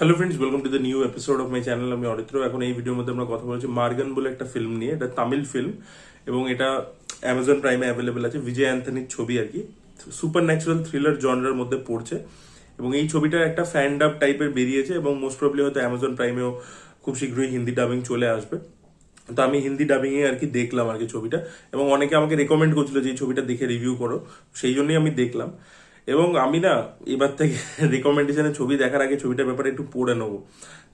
Hello friends welcome to the new episode of my channel আমি অরিত্র। এখন এই ভিডিওর মধ্যে আমরা কথা বলছি মার্গান বলে একটা ফিল্ম নিয়ে। এটা তামিল ফিল্ম এবং এটা অ্যামাজন প্রাইমে অ্যাভেলেবেল আছে। বিজয় অ্যান্থনির ছবি আর কি। সুপার ন্যাচারাল থ্রিলার জনরার মধ্যে পড়ছে। এবং এই ছবিটা একটা ফ্যান ডাব টাইপের বেরিয়েছে এবং মোস্ট প্রবলি হয়তো অ্যামাজন প্রাইমেও খুব শীঘ্রই হিন্দি ডাবিং চলে আসবে। তো আমি হিন্দি ডাবিং এ আর কি দেখলাম আর কি ছবিটা। এবং অনেকে আমাকে রেকমেন্ড করছিল যে এই ছবিটা দেখে রিভিউ করো। সেই জন্যই আমি দেখলাম। এবং আমি না এবার থেকে রেকমেন্ডেশনের ছবি দেখার আগে ছবিটার ব্যাপারে একটু পড়ে নেব।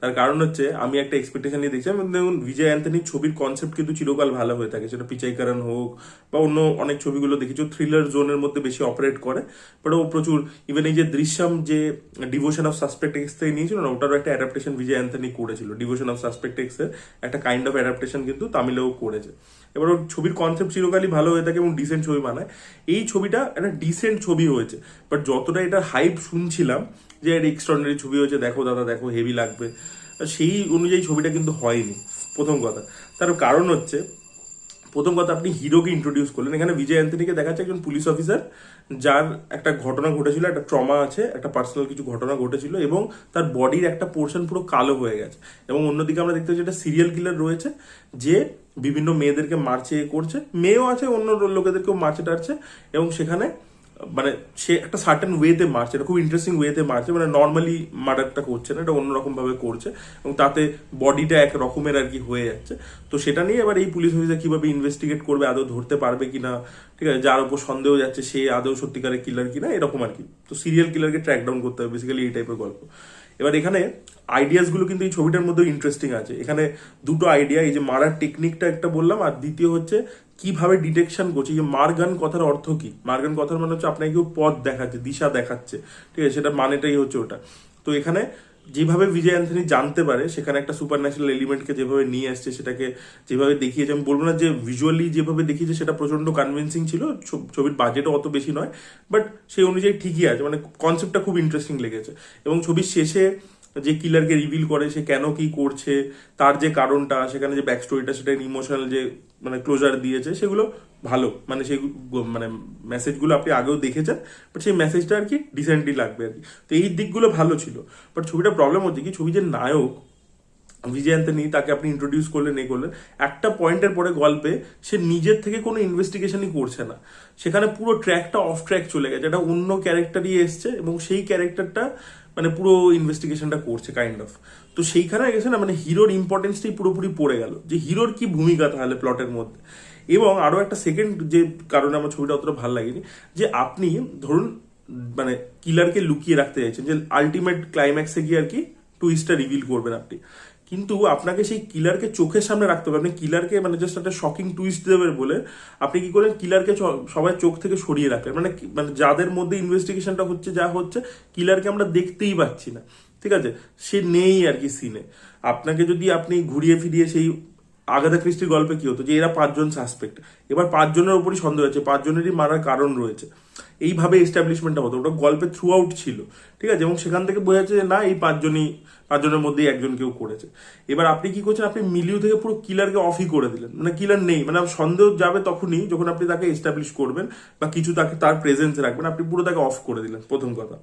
তার কারণ হচ্ছে, আমি একটা এক্সপেকটেশন নিয়ে এবং দেখুন, বিজয় অ্যান্থনির ছবির কনসেপ্ট কিন্তু চিরকাল ভালো হয়ে থাকে। সেটা পিচাইকারণ হোক বা অন্য অনেক ছবিগুলো দেখেছি থ্রিলার জোনের মধ্যে বেশি অপারেট করে বাট ও প্রচুর ইভেন এই যে দৃশ্যম যে ডিভোশন অফ সাসপেক্ট এক্স থেকে নিয়েছিল না, ওটারও একটা অ্যাডাপ্টেশন বিজয় অ্যান্থনি করেছিল। ডিভোশন অফ সাসপেক্ট এক্সের একটা কাইন্ড অফ অ্যাডাপ্টেশন কিন্তু তামিলেও করেছে। এবার ওর ছবির কনসেপ্ট চিরকালই ভালো হয়ে থাকে এবং ডিসেন্ট ছবি বানায়। এই ছবিটা একটা ডিসেন্ট ছবি হয়েছে বাট যতটা এটা হাইপ শুনছিলাম যে এক্সট্রাঅর্ডিনারি ছবি হয়েছে, দেখো দাদা, দেখো হেভি লাগবে। সেই অনুযায়ী ছবিটা কিন্তু হয়নি, প্রথম কথা। তার কারণ হচ্ছে, প্রথম কথা আপনি হিরোকে ইন্ট্রোডিউস করলেন। এখানে বিজয় অ্যান্থনিকে দেখাচ্ছে একজন পুলিশ অফিসার যার একটা ঘটনা ঘটেছিল, একটা ট্রমা আছে, একটা পার্সোনাল কিছু ঘটনা ঘটেছিল, এবং তার বডির একটা পোর্শন পুরো কালো হয়ে গেছে। এবং অন্যদিকে আমরা দেখতে পাচ্ছি একটা সিরিয়াল কিলার রয়েছে, যে বিভিন্ন মেয়েদেরকে মারছে করছে। মেয়েও আছে, অন্য লোকেদেরকেও মারছে, টারছে, এবং সেখানে মানে সে একটা সার্টেন ওয়েতে মারছে, এটা খুব ইন্টারেস্টিং ওয়েতে মারছে মানে নর্মালি মার্ডারটা করছে না, এটা অন্যরকম ভাবে করছে এবং তাতে বডিটা এক রকমের আর কি হয়ে যাচ্ছে। তো সেটা নিয়ে এবার এই পুলিশ অফিসার কীভাবে ইনভেস্টিগেট করবে, আদৌ ধরতে পারবে কিনা, ঠিক আছে, যার উপর সন্দেহ যাচ্ছে সে আদৌ সত্যিকারের কিলার কিনা, এরকম আর কি। তো সিরিয়াল কিলারকে ট্র্যাক ডাউন করতে হবে বেসিক্যালি এই টাইপের গল্প। এবার এখানে আইডিয়াসগুলো কিন্তু এই ছবিটার মধ্যে ইন্টারেস্টিং আছে। এখানে দুটো আইডিয়া এই যে মারার টেকনিকটা একটা বললাম, আর দ্বিতীয় হচ্ছে কীভাবে ডিটেকশন করছে? যে মারগান কথার অর্থ কি? মার্গান কথার মানে হচ্ছে আপনাকে কেউ পথ দেখাচ্ছে, দিশা দেখাচ্ছে। ঠিক আছে, সেটা মানেটাই হচ্ছে ওটা। তো এখানে যেভাবে বিজয় অ্যান্থনি জানতে পারে, সেখানে একটা সুপার ন্যাচারাল এলিমেন্টকে যেভাবে নিয়ে আসছে, সেটাকে যেভাবে দেখিয়েছে, আমি বলব না যে ভিজুয়ালি যেভাবে দেখিয়েছে, সেটা প্রচণ্ড কনভিন্সিং ছিল ছবির বাজেটও অত বেশি নয় বাট সেই অনুযায়ী ঠিকই আছে মানে কনসেপ্টটা খুব ইন্টারেস্টিং লেগেছে। এবং ছবির শেষে যে কিলারকে রিভিল করে সে কেন কি করছে, তার যে কারণটা, সেখানে যে ব্যাক স্টোরিটা সেটা ইমোশনাল যে মানে ক্লোজার দিয়েছে, সেগুলো ভালো। মানে সেই মানে মেসেজগুলো আপনি আগেও দেখেছেন বাট সেই মেসেজটা আর কি ডিসেন্টলি লাগবে আর কি। তো এই দিকগুলো ভালো ছিল। বাট ছবিটা প্রবলেম হচ্ছে কি ছবি যে নায়ক বিজয় অ্যান্থনি তাকে আপনি ইন্ট্রোডিউস করলেন এই করলেন, একটা পয়েন্টের পরে গল্পে সে নিজের থেকে কোনো ইনভেস্টিগেশনই করছে না। সেখানে পুরো ট্র্যাকটা অফ ট্র্যাক চলে গেছে। এটা অন্য ক্যারেক্টারই এসছে এবং সেই ক্যারেক্টারটা মানে পুরো ইনভেস্টিগেশনটা করছে কাইন্ড অফ তো সেইখানে গেছে না মানে হিরোর ইম্পর্টেন্সটাই পুরোপুরি পড়ে গেল, যে হিরোর কি ভূমিকা তাহলে প্লটের মধ্যে? এবং আরও একটা সেকেন্ড যে কারণে আমার ছবিটা অতটা ভালো লাগেনি, যে আপনি ধরুন মানে কিলারকে লুকিয়ে রাখতে চাইছেন, যে আলটিমেট ক্লাইম্যাক্সে গিয়ে আর কি টুইস্টটা রিভিল করবেন আপনি। কিন্তু আপনাকে সেই কিলারকে চোখের সামনে রাখতে হবে। আপনি কিলারকে মানে জাস্ট একটা শকিং টুইস্ট দেবেন বলে আপনি কি করেন কিলারকে সবাই চোখ থেকে সরিয়ে রাখেন মানে মানে যাদের মধ্যে ইনভেস্টিগেশনটা হচ্ছে, যা হচ্ছে, কিলারকে আমরা দেখতেই পাচ্ছি না। ঠিক আছে? সে নেই আর কি সিনে আপনাকে যদি আপনি ঘুরিয়ে ফিরিয়ে সেই আগাদা ক্রিস্টির গল্পে কি হতো? যে এরা পাঁচজন সাসপেক্ট এবার পাঁচজনের উপরই সন্দেহ আছে। পাঁচজনেরই মারার কারণ রয়েছে। এইভাবে এস্টাবলিশমেন্টটা হতো ওটা গল্পের থ্রু আউট ছিল, ঠিক আছে? এবং সেখান থেকে বোঝা যাচ্ছে যে না, এই পাঁচজনই, পাঁচজনের মধ্যে একজন কেউ করেছে। এবার আপনি কি করছেন? আপনি মিলিউ থেকে পুরো কিলারকে অফই করে দিলেন। মানে কিলার নেই। মানে সন্দেহ যাবে তখনই যখন আপনি তাকে এস্টাবলিশ করবেন বা কিছু তাকে তার প্রেজেন্স রাখবেন, আপনি পুরো তাকে অফ করে দিলেন, প্রথম কথা।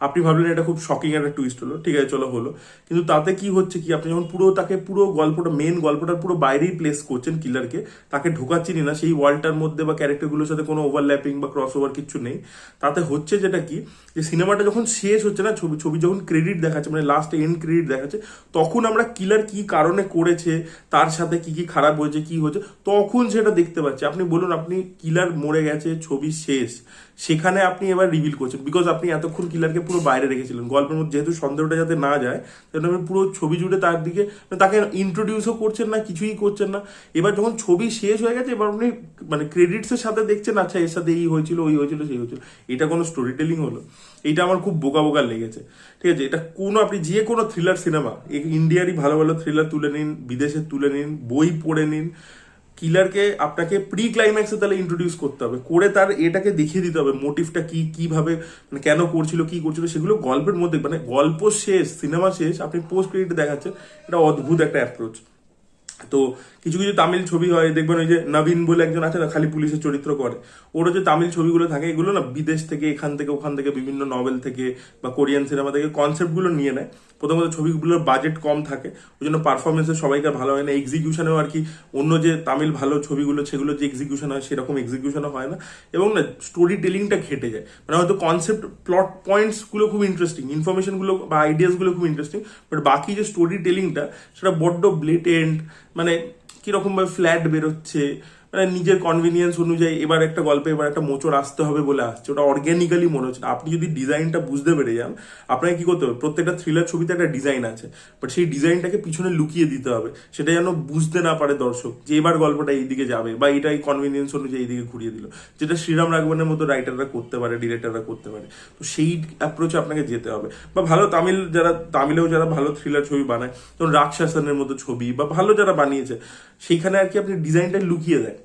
আপনি ভাবলেন এটা খুব শকিং একটা টুইস্ট হলো, ঠিক আছে, চলো হলো। কিন্তু তাতে কি হচ্ছে কি, আপনি যখন পুরো তাকে পুরো গল্পটা মেন গল্পটার পুরো বাইরেই প্লেস করছেন কিলারকে তাকে ঢোকাচ্ছেনই না, সেই ওয়ার্ল্ডটার মধ্যে বা ক্যারেক্টারগুলোর সাথে কোনো ওভারল্যাপিং বা ক্রস ওভার কিছু নেই। তাতে হচ্ছে যেটা কি, যে সিনেমাটা যখন শেষ হচ্ছে না, ছবি ছবি যখন ক্রেডিট দেখাচ্ছে মানে লাস্ট এন্ড ক্রেডিট দেখাচ্ছে, তখন আমরা কিলার কি কারণে করেছে, তার সাথে কি কি খারাপ হয়েছে, কি হয়েছে, তখন সেটা দেখতে পাচ্ছি। আপনি বলুন, আপনি কিলার মরে গেছে, ছবি শেষ। সেখানে আপনি এবার রিভিল করছেন। বিকজ আপনি এতক্ষণ কিলারকে পুরো বাইরে রেখেছিলেন। গল্পের মধ্যে যেহেতু সন্দেহটা যাতে না যায় সেজন্য আপনি পুরো ছবি জুড়ে তার দিকে তাকে ইন্ট্রোডিউসও করছেন না, কিছুই করছেন না। এবার যখন ছবি শেষ হয়ে গেছে, এবার আপনি মানে ক্রেডিটস এর সাথে দেখছেন আচ্ছা এর সাথে এই হয়েছিল, ওই হয়েছিল, সেই হয়েছিল। এটা কোনো স্টোরি টেলিং হলো। এইটা আমার খুব বোকা বোকা লেগেছে। ঠিক আছে, এটা কোনো আপনি যে কোনো থ্রিলার সিনেমা ইন্ডিয়ারই ভালো ভালো থ্রিলার তুলে নিন, বিদেশে তুলে নিন, বই পড়ে নিন কিলারকে আপনাকে প্রি ক্লাইম্যাক্সে তাহলে ইন্ট্রোডিউস করতে হবে। করে তার এটাকে দেখিয়ে দিতে হবে মোটিভটা কি, কীভাবে মানে কেন করছিল, কি করছিল, সেগুলো গল্পের মধ্যে মানে গল্প শেষ সিনেমা শেষ, আপনি পোস্ট ক্রেডিট দেখাচ্ছেন, এটা অদ্ভুত একটা অ্যাপ্রোচ তো কিছু কিছু তামিল ছবি হয়, দেখবেন ওই যে নবীন বলে একজন আছে না, খালি পুলিশের চরিত্র করে। ওরও যে তামিল ছবিগুলো থাকে, এগুলো না বিদেশ থেকে, এখান থেকে, ওখান থেকে, বিভিন্ন নভেল থেকে বা কোরিয়ান সিনেমা থেকে কনসেপ্টগুলো নিয়ে নেয়। প্রথমত ছবিগুলোর বাজেট কম থাকে, ওই জন্য পারফরমেন্সে সবাইকার ভালো হয় না। এক্সিকিউশনেও আর কি অন্য যে তামিল ভালো ছবিগুলো, সেগুলো যে এক্সিকিউশন হয়, সেরকম এক্সিকিউশনও হয় না। এবং না স্টোরি টেলিংটা ঘেটে যায়। মানে হয়তো কনসেপ্ট প্লট পয়েন্টসগুলো খুব ইন্টারেস্টিং ইনফরমেশনগুলো বা আইডিয়াসগুলো খুব ইন্টারেস্টিং বাট বাকি যে স্টোরি টেলিংটা সেটা বড্ড ব্লেটেন্ট মানে কীরকমভাবে ফ্ল্যাট বেরোচ্ছে মানে নিজের কনভিনিয়েন্স অনুযায়ী এবার একটা গল্পে এবার একটা মোচড় আসতে হবে বলে আসছে। ওটা অর্গ্যানিক্যালি মনে হচ্ছে আপনি যদি ডিজাইনটা বুঝতে পেরে যান, আপনাকে কি করতে হবে? প্রত্যেকটা থ্রিলার ছবিতে একটা ডিজাইন আছে। বাট সেই ডিজাইনটাকে পিছনে লুকিয়ে দিতে হবে। সেটা যেন বুঝতে না পারে দর্শক যে এবার গল্পটা এইদিকে যাবে বা এটাই কনভিনিয়েন্স অনুযায়ী এইদিকে ঘুরিয়ে দিল। যেটা শ্রীরাম রাঘবনের মতো রাইটাররা করতে পারে ডিরেক্টররা করতে পারে। তো সেই অ্যাপ্রোচে আপনাকে যেতে হবে। বা ভালো তামিল যারা, তামিলেও যারা ভালো থ্রিলার ছবি বানায় যেমন রাক্ষসানের মতো ছবি বা ভালো যারা বানিয়েছে, সেইখানে আর কি আপনি ডিজাইনটা লুকিয়ে দেয়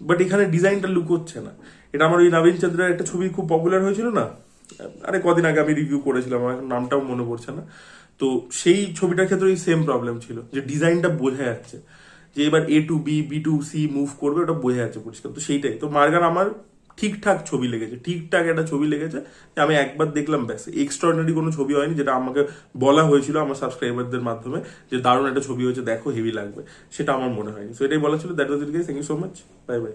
বাট এখানে ডিজাইনটা লুক হচ্ছে না। এটা আমার ওই নবীন চন্দ্রের একটা ছবি খুব পপুলার হয়েছিল না? আরে, কদিন আগে আমি রিভিউ করেছিলাম, আমার নামটাও মনে পড়ছে না। তো সেই ছবিটার ক্ষেত্রে ওই সেম প্রবলেম ছিল, যে ডিজাইনটা বোঝা যাচ্ছে। যে এবার A to B B to C move করবে, ওটা বোঝা যাচ্ছে পরিষ্কার। তো সেইটাই। তো মার্গান আমার ঠিকঠাক ছবি লেগেছে, ঠিকঠাক একটা ছবি লেগেছে আমি একবার দেখলাম ব্যাস। এক্সট্রাঅর্ডিনারি কোনো ছবি হয়নি যেটা আমাকে বলা হয়েছিল আমার সাবস্ক্রাইবারদের মাধ্যমে যে দারুণ একটা ছবি হয়েছে, দেখো হেভি লাগবে। সেটা আমার মনে হয়নি। সো এটাই বলা ছিল that was it guys thank you so much bye bye